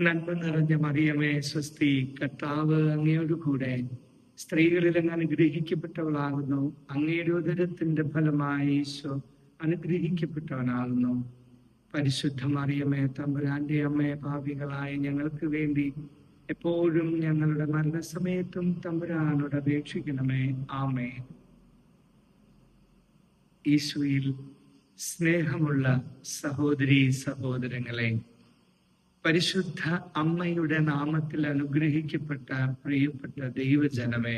നന്മ നിറഞ്ഞ മറിയമേ സ്വസ്തി കർത്താവ് അങ്ങയോട് കൂടെ. സ്ത്രീകളിൽ അങ്ങ് അനുഗ്രഹിക്കപ്പെട്ടവളാകുന്നു. അങ്ങയുടെ ഉദരത്തിന്റെ ഫലമായി ഈശോ അനുഗ്രഹിക്കപ്പെട്ടവനാകുന്നു. പരിശുദ്ധ മറിയമേ തമ്പുരാന്റെ അമ്മയെ ഭാവികളായ ഞങ്ങൾക്ക് വേണ്ടി എപ്പോഴും ഞങ്ങളുടെ മരണസമയത്തും തമ്പുരാനോട് അപേക്ഷിക്കണമേ. ആമേ ഈശോയിൽ സ്നേഹമുള്ള സഹോദരി സഹോദരങ്ങളെ പരിശുദ്ധ അമ്മയുടെ നാമത്തിൽ അനുഗ്രഹിക്കപ്പെട്ട പ്രിയപ്പെട്ട ദൈവജനമേ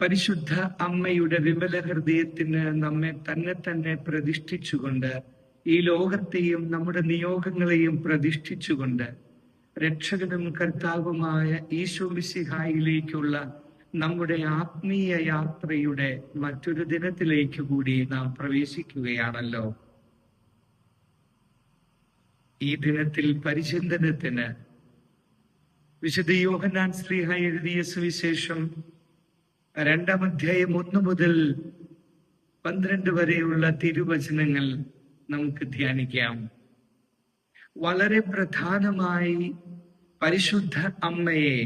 പരിശുദ്ധ അമ്മയുടെ വിമല ഹൃദയത്തിന് നമ്മെ തന്നെ തന്നെ പ്രതിഷ്ഠിച്ചുകൊണ്ട് ഈ ലോകത്തെയും നമ്മുടെ നിയോഗങ്ങളെയും പ്രതിഷ്ഠിച്ചുകൊണ്ട് രക്ഷകനും കർത്താവുമായ ഈശോ മിശിഹായിലേക്കുള്ള നമ്മുടെ ആത്മീയ യാത്രയുടെ മറ്റൊരു ദിനത്തിലേക്ക് കൂടി നാം പ്രവേശിക്കുകയാണല്ലോ. ഈ ദിനത്തിൽ പരിചിന്തനത്തിന് വിശുദ്ധ യോഹന്നാൻ ശ്രീഹ എഴുതിയ സുവിശേഷം രണ്ടാം അധ്യായം ഒന്ന് മുതൽ പന്ത്രണ്ട് വരെയുള്ള തിരുവചനങ്ങൾ നമുക്ക് ധ്യാനിക്കാം. വളരെ പ്രധാനമായി പരിശുദ്ധ അമ്മയെ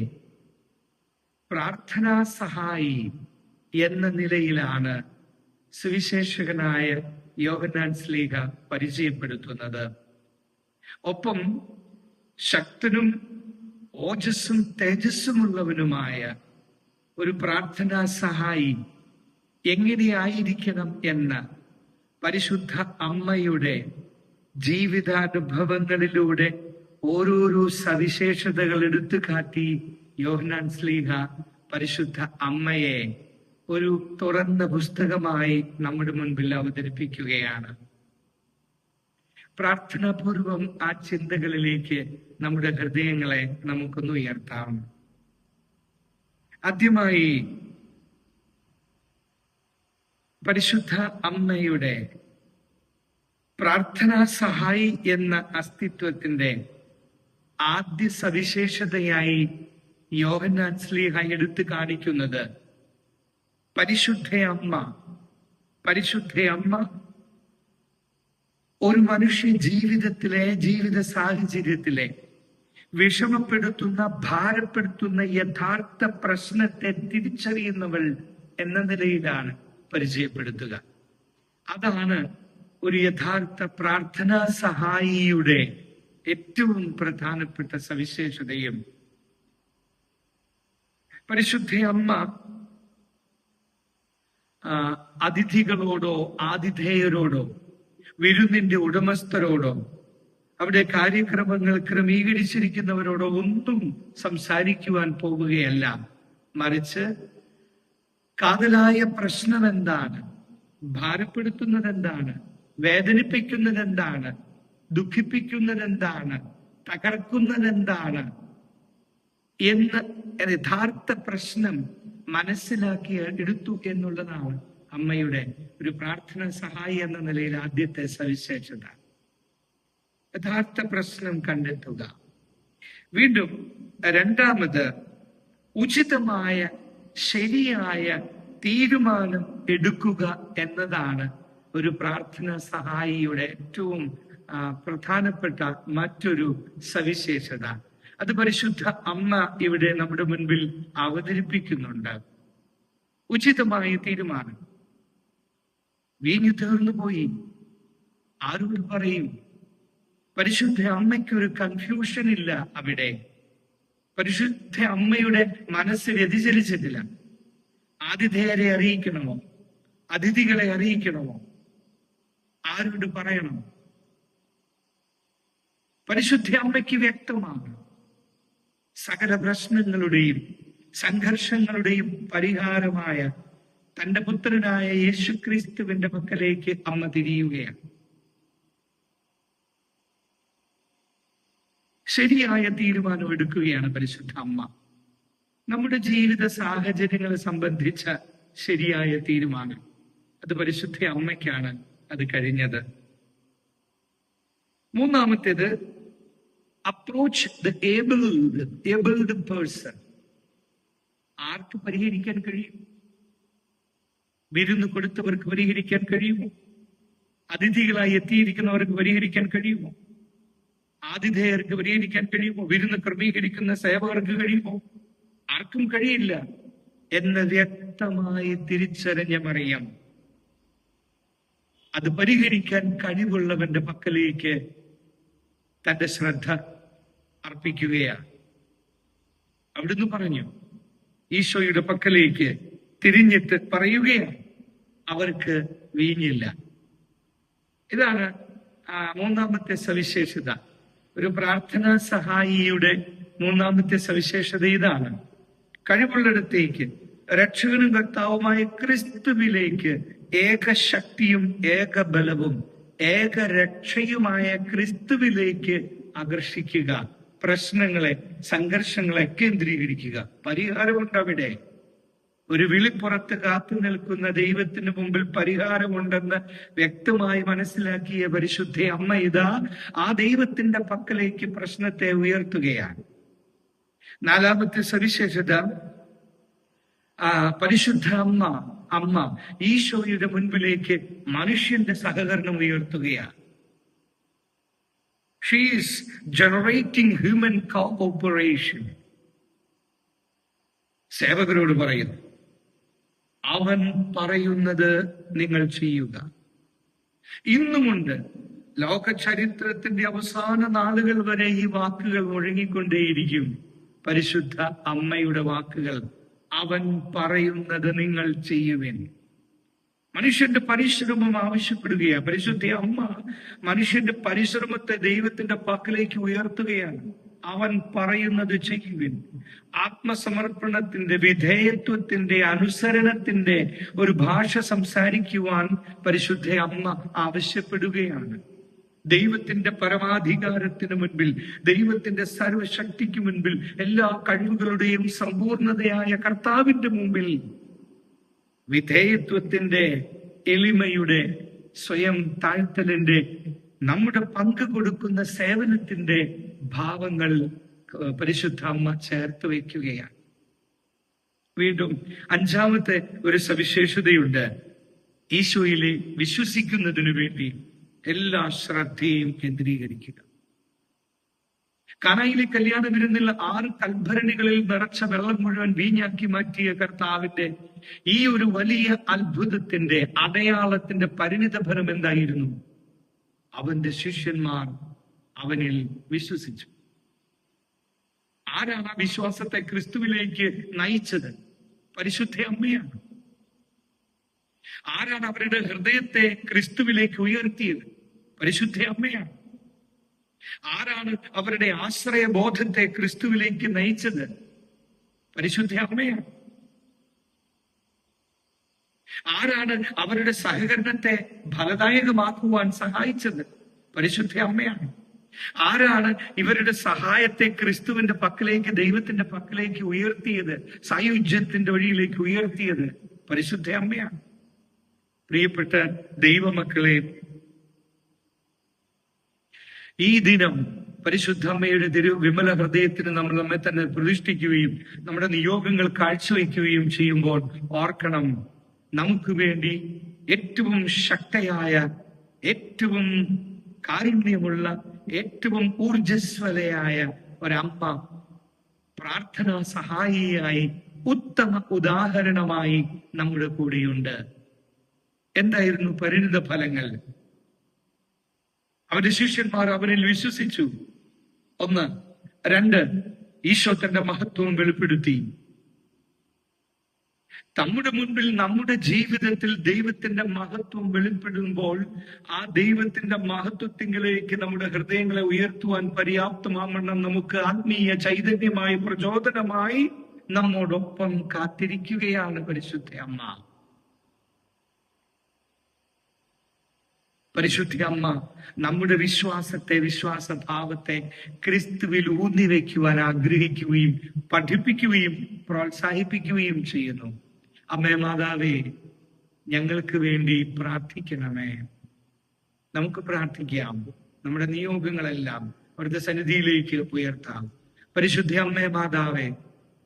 പ്രാർത്ഥനാ സഹായി എന്ന നിലയിലാണ് സുവിശേഷകനായ യോഹന്നാൻ സ്ലീഹ പരിചയപ്പെടുത്തുന്നത്. ഒപ്പം ശക്തനും ഓജസ്സും തേജസ്സുമുള്ളവനുമായ ഒരു പ്രാർത്ഥനാ സഹായി എങ്ങനെയായിരിക്കണം എന്ന പരിശുദ്ധ അമ്മയുടെ ജീവിതാനുഭവങ്ങളിലൂടെ ഓരോരോ സവിശേഷതകൾ എടുത്തു കാട്ടി യോഹനാൻ സ്ലീഹ പരിശുദ്ധ അമ്മയെ ഒരു തുറന്ന പുസ്തകമായി നമ്മുടെ മുൻപിൽ അവതരിപ്പിക്കുകയാണ്. പ്രാർത്ഥനാപൂർവം ആ ചിന്തകളിലേക്ക് നമ്മുടെ ഹൃദയങ്ങളെ നമുക്കൊന്ന് ഉയർത്താം. ആദ്യമായി പരിശുദ്ധ അമ്മയുടെ പ്രാർത്ഥനാ സഹായി എന്ന അസ്തിത്വത്തിന്റെ ആദ്യ സവിശേഷതയായി യോഹന്നാൻ സ്ലീഹ എടുത്തു കാണിക്കുന്നത് പരിശുദ്ധ അമ്മ പരിശുദ്ധ അമ്മ ഒരു മനുഷ്യ ജീവിതത്തിലെ ജീവിത സാഹചര്യത്തിലെ വിഷമപ്പെടുത്തുന്ന ഭാരപ്പെടുത്തുന്ന യഥാർത്ഥ പ്രശ്നത്തെ തിരിച്ചറിയുന്നവൾ എന്ന നിലയിലാണ് പരിചയപ്പെടുത്തുക. അതാണ് ഒരു യഥാർത്ഥ പ്രാർത്ഥനാ സഹായിയുടെ ഏറ്റവും പ്രധാനപ്പെട്ട സവിശേഷതയും. പരിശുദ്ധ അമ്മ അതിഥികളോടോ ആതിഥേയരോടോ വിരുന്നിന്റെ ഉടമസ്ഥരോടോ അവിടെ കാര്യക്രമങ്ങൾ ക്രമീകരിച്ചിരിക്കുന്നവരോടോ ഒന്നും സംസാരിക്കുവാൻ പോവുകയല്ല. മറിച്ച് കാതലായ പ്രശ്നം എന്താണ് ഭാരപ്പെടുത്തുന്നത് എന്താണ് വേദനിപ്പിക്കുന്നത് എന്താണ് ദുഃഖിപ്പിക്കുന്നത് എന്താണ് തകർക്കുന്നത് എന്താണ് എന്ന് യഥാർത്ഥ പ്രശ്നം മനസ്സിലാക്കി എടുത്തു എന്നുള്ളതാണ്. അമ്മയുടെ ഒരു പ്രാർത്ഥന സഹായി എന്ന നിലയിൽ ആദ്യത്തെ സവിശേഷത. യഥാർത്ഥ പ്രശ്നം കണ്ടെത്തുക. വീണ്ടും രണ്ടാമത് ഉചിതമായ ശരിയായ തീരുമാനം എടുക്കുക എന്നതാണ് ഒരു പ്രാർത്ഥന സഹായിയുടെ ഏറ്റവും പ്രധാനപ്പെട്ട മറ്റൊരു സവിശേഷത. അത് പരിശുദ്ധ അമ്മ ഇവിടെ നമ്മുടെ മുൻപിൽ അവതരിപ്പിക്കുന്നുണ്ട്. ഉചിതമായ തീരുമാനം. വീഞ്ഞു തീർന്നു പോയി. ആരോട് പറയും? പരിശുദ്ധ അമ്മയ്ക്ക് ഒരു കൺഫ്യൂഷൻ ഇല്ല അവിടെ. പരിശുദ്ധ അമ്മയുടെ മനസ്സ് വ്യതിചലിച്ചിട്ടില്ല. ആതിഥേയരെ അറിയിക്കണമോ? അതിഥികളെ അറിയിക്കണമോ? ആരോട് പറയണം? പരിശുദ്ധ അമ്മയ്ക്ക് വ്യക്തമാണ്. സകല പ്രശ്നങ്ങളുടെയും സംഘർഷങ്ങളുടെയും പരിഹാരമായ തന്റെ പുത്രനായ യേശുക്രിസ്തുവിന്റെ പക്കലേക്ക് അമ്മ തിരിയുകയാണ്. ശരിയായ തീരുമാനം എടുക്കുകയാണ് പരിശുദ്ധ അമ്മ. നമ്മുടെ ജീവിത സാഹചര്യങ്ങളെ സംബന്ധിച്ച ശരിയായ തീരുമാനം. അത് പരിശുദ്ധ അമ്മയ്ക്കാണ് അത് കഴിഞ്ഞത്. മൂന്നാമത്തേത് approach the abled abled person ആർക്ക് പരിഹരിക്കാൻ കഴിയും? വിരുന്ന് കൊടുത്തവർക്ക് പരിഹരിക്കാൻ കഴിയുമോ? അതിഥികളായി എത്തിയിരിക്കുന്നവർക്ക് പരിഹരിക്കാൻ കഴിയുമോ? ആതിഥേയർക്ക് പരിഹരിക്കാൻ കഴിയുമോ? വിരുന്ന് ക്രമീകരിക്കുന്ന സേവകർക്ക് കഴിയുമോ? ആർക്കും കഴിയില്ല എന്ന് വ്യക്തമായി തിരിച്ചറിഞ്ഞ മറിയാം. അത് പരിഹരിക്കാൻ കഴിവുള്ളവന്റെ പക്കലേക്ക് തന്റെ ശ്രദ്ധ അർപ്പിക്കുകയാണ്. അവിടുന്ന് പറഞ്ഞു ഈശോയുടെ പക്കലേക്ക് തിരിഞ്ഞിട്ട് പറയുകയാണ്. അവർക്ക് വീഞ്ഞില്ല. ഇതാണ് മൂന്നാമത്തെ സവിശേഷത. ഒരു പ്രാർത്ഥനാ സഹായിയുടെ മൂന്നാമത്തെ സവിശേഷത ഇതാണ്. കഴിവുള്ളിടത്തേക്ക് രക്ഷകനും കർത്താവുമായ ക്രിസ്തുവിലേക്ക് ഏകശക്തിയും ഏകബലവും ഏകരക്ഷയുമായ ക്രിസ്തുവിലേക്ക് ആകർഷിക്കുക. പ്രശ്നങ്ങളെ സംഘർഷങ്ങളെ കേന്ദ്രീകരിക്കുക. പരിഹാരമുണ്ട് അവിടെ ഒരു വിളിപ്പുറത്ത് കാത്തു നിൽക്കുന്ന ദൈവത്തിന് മുമ്പിൽ പരിഹാരമുണ്ടെന്ന് വ്യക്തമായി മനസ്സിലാക്കിയ പരിശുദ്ധ അമ്മ ഇതാ ആ ദൈവത്തിന്റെ പക്കലേക്ക് പ്രശ്നത്തെ ഉയർത്തുകയാണ്. നാലാമത്തെ സവിശേഷത ആ പരിശുദ്ധ അമ്മ അമ്മ ഈശോയുടെ മുൻപിലേക്ക് മനുഷ്യന്റെ സഹകരണം ഉയർത്തുകയാണ്. ഷീസ് ജനറേറ്റിംഗ് ഹ്യൂമൻ കോപ്പറേഷൻ സേവകരോട് പറയുന്നു അവൻ പറയുന്നത് നിങ്ങൾ ചെയ്യുക. ഇന്നുമുണ്ട് ലോക ചരിത്രത്തിന്റെ അവസാന നാളുകൾ വരെ ഈ വാക്കുകൾ മുഴങ്ങിക്കൊണ്ടേയിരിക്കും. പരിശുദ്ധ അമ്മയുടെ വാക്കുകൾ. അവൻ പറയുന്നത് നിങ്ങൾ ചെയ്യുവിൻ. മനുഷ്യന്റെ പരിശ്രമം ആവശ്യപ്പെടുകയാണ്. പരിശുദ്ധ അമ്മ മനുഷ്യന്റെ പരിശ്രമത്തെ ദൈവത്തിന്റെ പക്കലേക്ക് ഉയർത്തുകയാണ്. അവൻ പറയുന്നത് ചെയ്യുവിൻ. ആത്മസമർപ്പണത്തിന്റെ വിധേയത്വത്തിന്റെ അനുസരണത്തിന്റെ ഒരു ഭാഷ സംസാരിക്കുവാൻ പരിശുദ്ധ അമ്മ ആവശ്യപ്പെടുകയാണ്. ദൈവത്തിന്റെ പരമാധികാരത്തിന് മുൻപിൽ ദൈവത്തിന്റെ സർവശക്തിക്ക് മുൻപിൽ എല്ലാ കഴിവുകളുടെയും സമ്പൂർണതയായ കർത്താവിന്റെ മുമ്പിൽ വിധേയത്വത്തിന്റെ എളിമയുടെ സ്വയം താഴ്ത്തലിന്റെ നമ്മുടെ പങ്ക് കൊടുക്കുന്ന സേവനത്തിന്റെ ഭാവങ്ങൾ പരിശുദ്ധ അമ്മ ചേർത്ത് വയ്ക്കുകയാണ്. വീണ്ടും അഞ്ചാമത്തെ ഒരു സവിശേഷതയുണ്ട്. ഈശോയിലെ വിശ്വസിക്കുന്നതിനു വേണ്ടി എല്ലാ ശ്രദ്ധയും കേന്ദ്രീകരിക്കുക. കനയിലെ കല്യാണ വിരുന്നിൽ ആറ് കൽഭരണികളിൽ നിറച്ച വെള്ളം മുഴുവൻ വീഞ്ഞാക്കി മാറ്റിയ കർത്താവിന്റെ ഈ ഒരു വലിയ അത്ഭുതത്തിന്റെ അടയാളത്തിന്റെ പരിണിത ഫലം എന്തായിരുന്നു? അവന്റെ ശിഷ്യന്മാർ അവനിൽ വിശ്വസിച്ചു. ആരാണ് ആ വിശ്വാസത്തെ ക്രിസ്തുവിലേക്ക് നയിച്ചത്? പരിശുദ്ധ അമ്മയാണ്. ആരാണ് അവരുടെ ഹൃദയത്തെ ക്രിസ്തുവിലേക്ക് ഉയർത്തിയത്? പരിശുദ്ധ അമ്മയാണ്. ആരാണ് അവരുടെ ആശ്രയബോധത്തെ ക്രിസ്തുവിലേക്ക് നയിച്ചത്? പരിശുദ്ധ അമ്മയാണ്. ആരാണ് അവരുടെ സഹകരണത്തെ ഫലദായകമാക്കുവാൻ സഹായിച്ചത്? പരിശുദ്ധ അമ്മയാണ്. ആരാണ് ഇവരുടെ സഹായത്തെ ക്രിസ്തുവിന്റെ പക്കലേക്ക് ദൈവത്തിന്റെ പക്കലേക്ക് ഉയർത്തിയത്? സായുജ്യത്തിന്റെ വഴിയിലേക്ക് ഉയർത്തിയത് പരിശുദ്ധ അമ്മയാണ്. പ്രിയപ്പെട്ട ദൈവമക്കളെ ഈ ദിനം പരിശുദ്ധ അമ്മയുടെ തിരു വിമല ഹൃദയത്തിന് നമ്മൾ നമ്മെ തന്നെ പ്രതിഷ്ഠിക്കുകയും നമ്മുടെ നിയോഗങ്ങൾ കാഴ്ചവെക്കുകയും ചെയ്യുമ്പോൾ ഓർക്കണം നമുക്ക് വേണ്ടി ഏറ്റവും ശക്തയായ ഏറ്റവും കാരുണ്യമുള്ള ഏറ്റവും ഊർജസ്വലയായ ഒരമ്മ പ്രാർത്ഥനാ സഹായിയായി ഉത്തമ ഉദാഹരണമായി നമ്മുടെ കൂടെയുണ്ട്. എന്തായിരുന്നു പരിണിത ഫലങ്ങൾ? അവന്റെ ശിഷ്യന്മാർ അവനിൽ വിശ്വസിച്ചു. ഒന്ന് രണ്ട് ഈശോ തന്റെ മഹത്വം വെളിപ്പെടുത്തി. നമ്മുടെ മുൻപിൽ നമ്മുടെ ജീവിതത്തിൽ ദൈവത്തിന്റെ മഹത്വം വെളിപ്പെടുമ്പോൾ ആ ദൈവത്തിന്റെ മഹത്വത്തിങ്കിലേക്ക് നമ്മുടെ ഹൃദയങ്ങളെ ഉയർത്തുവാൻ പര്യാപ്തമാവണ്ണം നമുക്ക് ആത്മീയ ചൈതന്യമായി പ്രചോദനമായി നമ്മോടൊപ്പം കാത്തിരിക്കുകയാണ് പരിശുദ്ധ അമ്മ. പരിശുദ്ധ അമ്മ നമ്മുടെ വിശ്വാസത്തെ വിശ്വാസഭാവത്തെ ക്രിസ്തുവിൽ ഊന്നി വയ്ക്കുവാൻ ആഗ്രഹിക്കുകയും പഠിപ്പിക്കുകയും പ്രോത്സാഹിപ്പിക്കുകയും ചെയ്യുന്നു. അമ്മേ മാതാവേ ഞങ്ങൾക്ക് വേണ്ടി പ്രാർത്ഥിക്കണമേ. നമുക്ക് പ്രാർത്ഥിക്കാം. നമ്മുടെ നിയോഗങ്ങളെല്ലാം അവിടുത്തെ സന്നിധിയിലേക്ക് ഉയർത്താം. പരിശുദ്ധ അമ്മേ മാതാവേ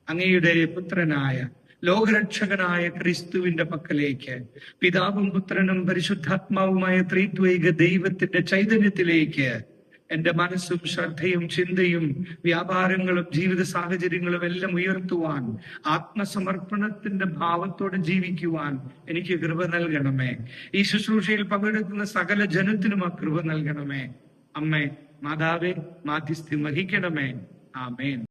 അങ്ങയുടെ പുത്രനായ ലോകരക്ഷകനായ ക്രിസ്തുവിന്റെ പക്കലേക്ക് പിതാവും പുത്രനും പരിശുദ്ധാത്മാവുമായ ത്രീത്വൈക ദൈവത്തിന്റെ ചൈതന്യത്തിലേക്ക് എന്റെ മനസ്സും ശ്രദ്ധയും ചിന്തയും വ്യാപാരങ്ങളും ജീവിത സാഹചര്യങ്ങളും എല്ലാം ഉയർത്തുവാൻ ആത്മസമർപ്പണത്തിന്റെ ഭാവത്തോടെ ജീവിക്കുവാൻ എനിക്ക് കൃപ നൽകണമേ. ഈ ശുശ്രൂഷയിൽ പങ്കെടുക്കുന്ന സകല ജനത്തിനും ആ കൃപ നൽകണമേ. അമ്മേ മാതാവേ മാധ്യസ്ഥ്യം വഹിക്കണമേ. ആമേൻ.